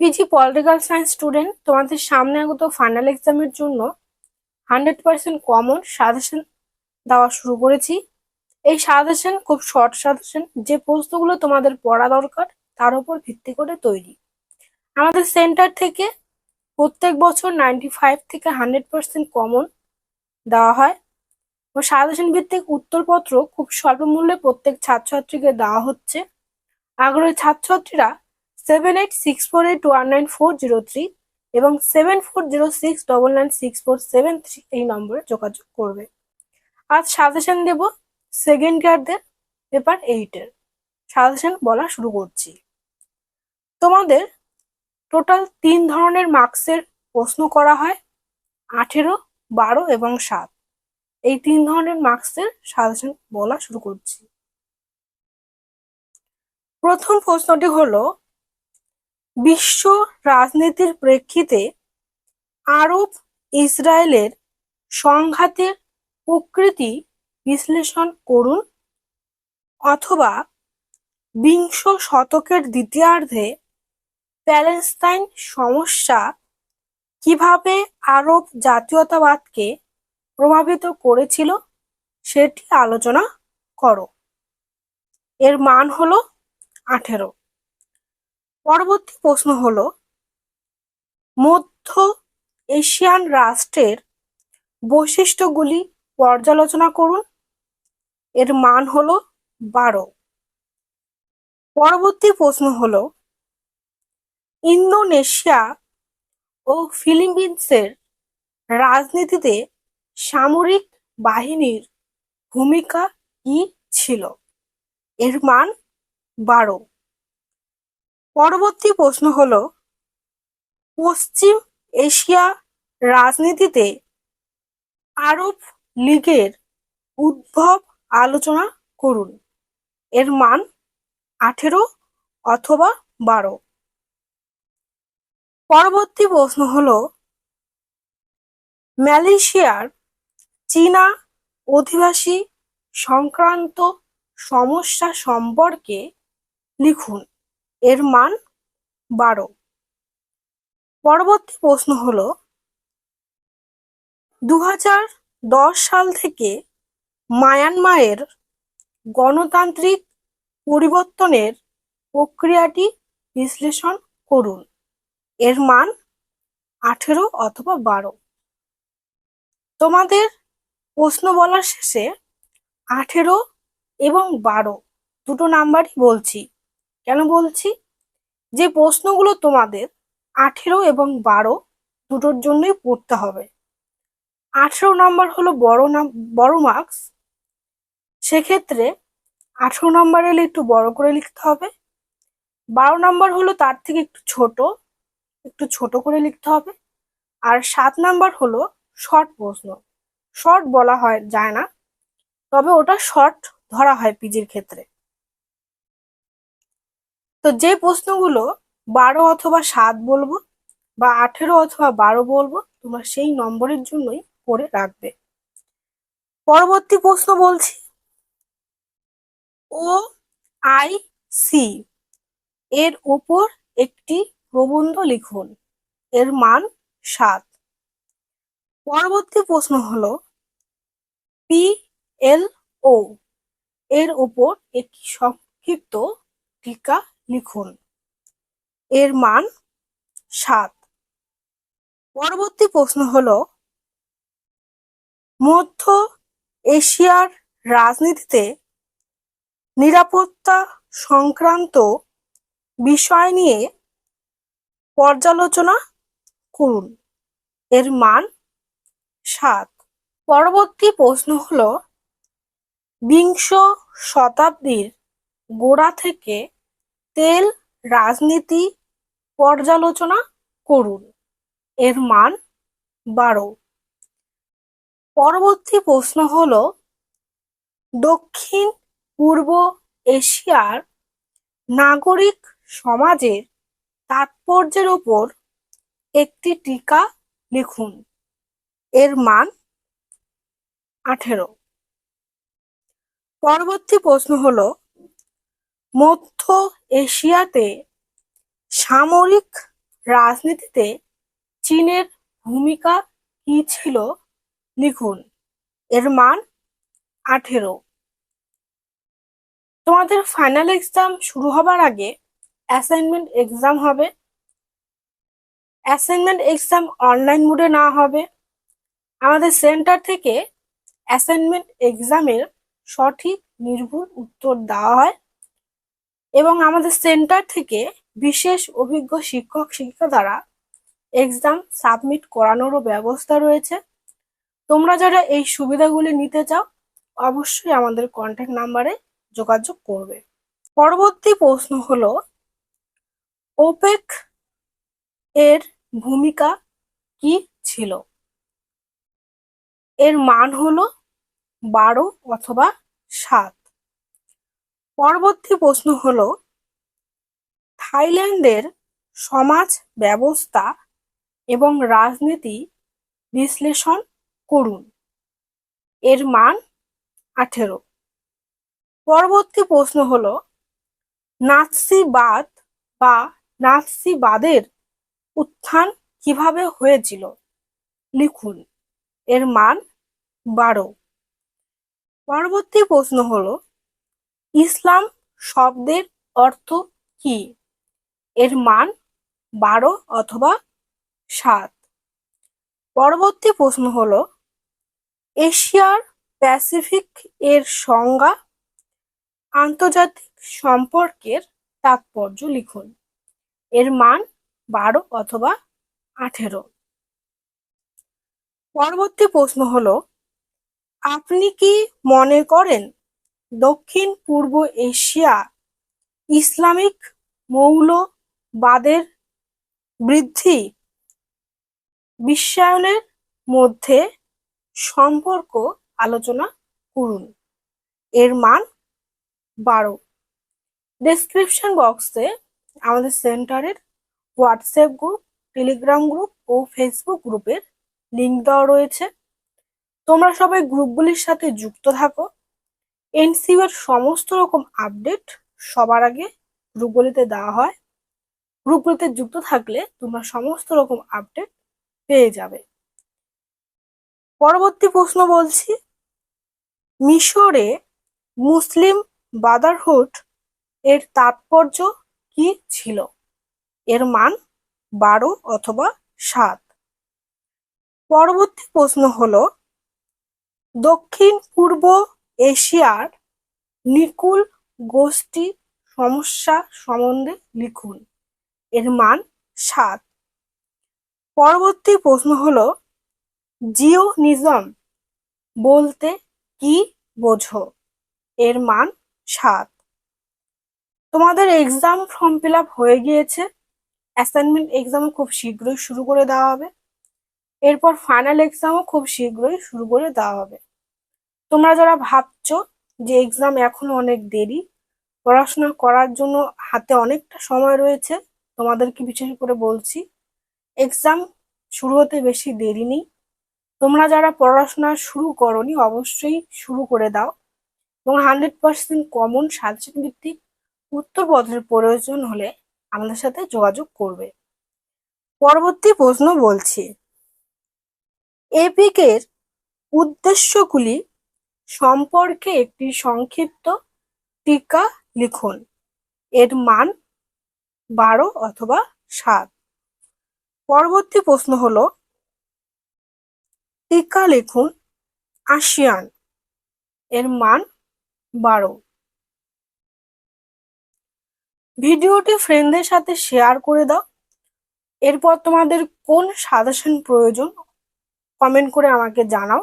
PG political science student তোমাদের সামনে আগত ফাইনাল এক্সামের জন্য হান্ড্রেড পার্সেন্ট কমন সাজেশন দেওয়া শুরু করেছি। এই সাজেশন খুব শর্ট সাজেশন যে প্রশ্নগুলো তোমাদের পড়া দরকার, তার উপর ভিত্তি করে তৈরি। আমাদের সেন্টার থেকে প্রত্যেক বছর নাইনটি ফাইভ থেকে হান্ড্রেড পার্সেন্ট কমন দেওয়া হয়। ও সাজেশন ভিত্তিক উত্তরপত্র খুব স্বল্প মূল্যে প্রত্যেক ছাত্রছাত্রীকে দেওয়া হচ্ছে। আগ্রহী ছাত্রছাত্রীরা seven eight six four eight one nine four zero three এবং seven four zero six double nine six four seven three এই নম্বরে যোগাযোগ করবে। আজ সাজেশন দেব সেকেন্ড ইয়ারদের পেপার এইটের সাজেশন বলা শুরু করছি। তোমাদের টোটাল তিন ধরনের মার্কসের প্রশ্ন করা হয়, আঠেরো, বারো এবং সাত। এই তিন ধরনের মার্কসের সাজেশন বলা শুরু করছি। প্রথম প্রশ্নটি হলো বিশ্ব রাজনীতির প্রেক্ষিতে আরব ইসরায়েলের সংঘাতের প্রকৃতি বিশ্লেষণ করুন অথবা বিংশ শতকের দ্বিতীয়ার্ধে প্যালেস্তাইন সমস্যা কীভাবে আরব জাতীয়তাবাদকে প্রভাবিত করেছিল সেটি আলোচনা করো। এর মান হলো আঠেরো। পরবর্তী প্রশ্ন হলো, মধ্য এশিয়ান রাষ্ট্রের বৈশিষ্ট্যগুলি পর্যালোচনা করুন। এর মান হলো বারো। পরবর্তী প্রশ্ন হল, ইন্দোনেশিয়া ও ফিলিপিন্সের রাজনীতিতে সামরিক বাহিনীর ভূমিকা কি ছিল? এর মান বারো। পরবর্তী প্রশ্ন হল, পশ্চিম এশিয়া রাজনীতিতে আরব লীগের উদ্ভব আলোচনা করুন। এর মান আঠেরো অথবা বারো। পরবর্তী প্রশ্ন হল, মালয়েশিয়ার চীনা অধিবাসী সংক্রান্ত সমস্যা সম্পর্কে লিখুন। এর মান বারো। পরবর্তী প্রশ্ন হল দু হাজার দশ সাল থেকে মায়ানমারের গণতান্ত্রিক পরিবর্তনের প্রক্রিয়াটি বিশ্লেষণ করুন। এর মান আঠেরো অথবা বারো। তোমাদের প্রশ্ন বলার শেষে আঠেরো এবং বারো দুটো নাম্বারই বলছি। কেন বলছি? যে প্রশ্নগুলো তোমাদের আঠেরো এবং বারো দুটোর জন্যই পড়তে হবে। আঠেরো নাম্বার হলো বড় নাম, বড় মার্কস সেক্ষেত্রে আঠেরো নাম্বার এলে একটু বড় করে লিখতে হবে। বারো নাম্বার হলো তার থেকে একটু ছোট একটু ছোট করে লিখতে হবে। আর সাত নাম্বার হলো শর্ট প্রশ্ন। শর্ট বলা হয়, যায় না। তবে ওটা শর্ট ধরা হয় পিজির ক্ষেত্রে। তো যে প্রশ্নগুলো বারো অথবা সাত বলব বা আঠেরো অথবা বারো বলব, তোমরা সেই নম্বরের জন্যই করে রাখবে। পরবর্তী প্রশ্ন বলছি। ও আই সি এর উপর একটি প্রবন্ধ লিখুন। এর মান সাত। পরবর্তী প্রশ্ন হলো, পি এল ও এর উপর একটি সংক্ষিপ্ত টিকা লিখুন। এর মান সাত। পরবর্তী প্রশ্ন হল, মধ্য এশিয়ার রাজনীতিতে নিরাপত্তা সংক্রান্ত বিষয় নিয়ে পর্যালোচনা করুন। এর মান সাত। পরবর্তী প্রশ্ন হল, বিংশ শতাব্দীর গোড়া থেকে তেল, রাজনীতি, পর্যালোচনা করুন। এর মান বারো। পরবর্তী প্রশ্ন হল, দক্ষিণ, পূর্ব এশিয়ার নাগরিক সমাজের তাৎপর্যের ওপর একটি টিকা লিখুন। এর মান আঠেরো। পরবর্তী প্রশ্ন হলো মধ্য এশিয়াতে সামরিক রাজনীতিতে চীনের ভূমিকা কি ছিল লিখুন। এর মান আঠেরো। তোমাদের ফাইনাল এক্সাম শুরু হবার আগে অ্যাসাইনমেন্ট এক্সাম হবে। অ্যাসাইনমেন্ট এক্সাম অনলাইন মোডে না হবে। আমাদের সেন্টার থেকে অ্যাসাইনমেন্ট এক্সামের সঠিক নির্ভুল উত্তর দেওয়া হয়। এবং আমাদের সেন্টার থেকে বিশেষ অভিজ্ঞ শিক্ষক, শিক্ষিকা দ্বারা এক্সাম সাবমিট করানোরও ব্যবস্থা রয়েছে। তোমরা যারা এই সুবিধাগুলি নিতে চাও, অবশ্যই আমাদের কন্ট্যাক্ট নাম্বারে যোগাযোগ করবে। পরবর্তী প্রশ্ন হলো ওপেক এর ভূমিকা কি ছিল? এর মান হলো বারো অথবা সাত। পরবর্তী প্রশ্ন হল, থাইল্যান্ডের সমাজ ব্যবস্থা এবং রাজনীতি বিশ্লেষণ করুন। এর মান আঠেরো। পরবর্তী প্রশ্ন হলো, নাৎসিবাদ বা নাৎসিবাদের উত্থান কীভাবে হয়েছিল? লিখুন। এর মান বারো। পরবর্তী প্রশ্ন হলো ইসলাম শব্দের অর্থ কি? এর মান বারো অথবা সাত। পরবর্তী প্রশ্ন হল, এশিয়ার প্যাসিফিক এর সংজ্ঞা আন্তর্জাতিক সম্পর্কের তাৎপর্য লিখুন। এর মান বারো অথবা আঠেরো। পরবর্তী প্রশ্ন হল, আপনি কি মনে করেন দক্ষিণ পূর্ব এশিয়া ইসলামিক মৌলবাদের বৃদ্ধি বিশ্বায়নের মধ্যে সম্পর্ক আলোচনা করুন। এর মান বারো। ডেসক্রিপশন বক্সে আমাদের সেন্টারের হোয়াটসঅ্যাপ গ্রুপ টেলিগ্রাম গ্রুপ ও ফেসবুক গ্রুপের লিঙ্ক দেওয়া রয়েছে। তোমরা সবাই গ্রুপগুলির সাথে যুক্ত থাকো। এনসিউ এর সমস্ত রকম আপডেট সবার আগে গ্রুপগুলিতে দেওয়া হয়। গ্রুপগুলিতে যুক্ত থাকলে তোমরা সমস্ত রকম আপডেট পেয়ে যাবে। পরবর্তী প্রশ্ন বলছি, মিশরে মুসলিম ব্রাদারহুড এর তাৎপর্য কি ছিল? এর মান বারো অথবা সাত। পরবর্তী প্রশ্ন হলো দক্ষিণ পূর্ব এশিয়ার নিকুল গোষ্ঠী সমস্যা সম্বন্ধে লিখুন। এর মান সাত। পরবর্তী প্রশ্ন হলো, জিওনিজম বলতে কি বোঝো? এর মান সাত। তোমাদের এক্সাম ফর্ম ফিল হয়ে গিয়েছে। অ্যাসাইনমেন্ট এক্সামও খুব শীঘ্রই শুরু করে দেওয়া হবে। এরপর ফাইনাল এক্সামও খুব শীঘ্রই শুরু করে দেওয়া হবে। তোমরা যারা ভাবছ যে এক্সাম এখনও অনেক দেরি, পড়াশোনা করার জন্য হাতে অনেকটা সময় রয়েছে, তোমাদেরকে বিশেষ করে বলছি এক্সাম শুরু হতে বেশি দেরি নেই। তোমরা যারা পড়াশোনা শুরু করনি, অবশ্যই শুরু করে দাও। এবং হান্ড্রেড পার্সেন্ট কমন সাজেশন ভিত্তিক উত্তরপত্রের প্রয়োজন হলে আমাদের সাথে যোগাযোগ করবে। পরবর্তী প্রশ্ন বলছি এপিকের উদ্দেশ্যগুলি সম্পর্কে একটি সংক্ষিপ্ত টিকা লিখুন। এর মান বারো অথবা সাত। পরবর্তী প্রশ্ন হলো, টিকা লিখুন আসিয়ান। এর মান বারো। ভিডিওটি ফ্রেন্ডদের সাথে শেয়ার করে দাও। এরপর তোমাদের কোন সাজেশন প্রয়োজন, কমেন্ট করে আমাকে জানাও।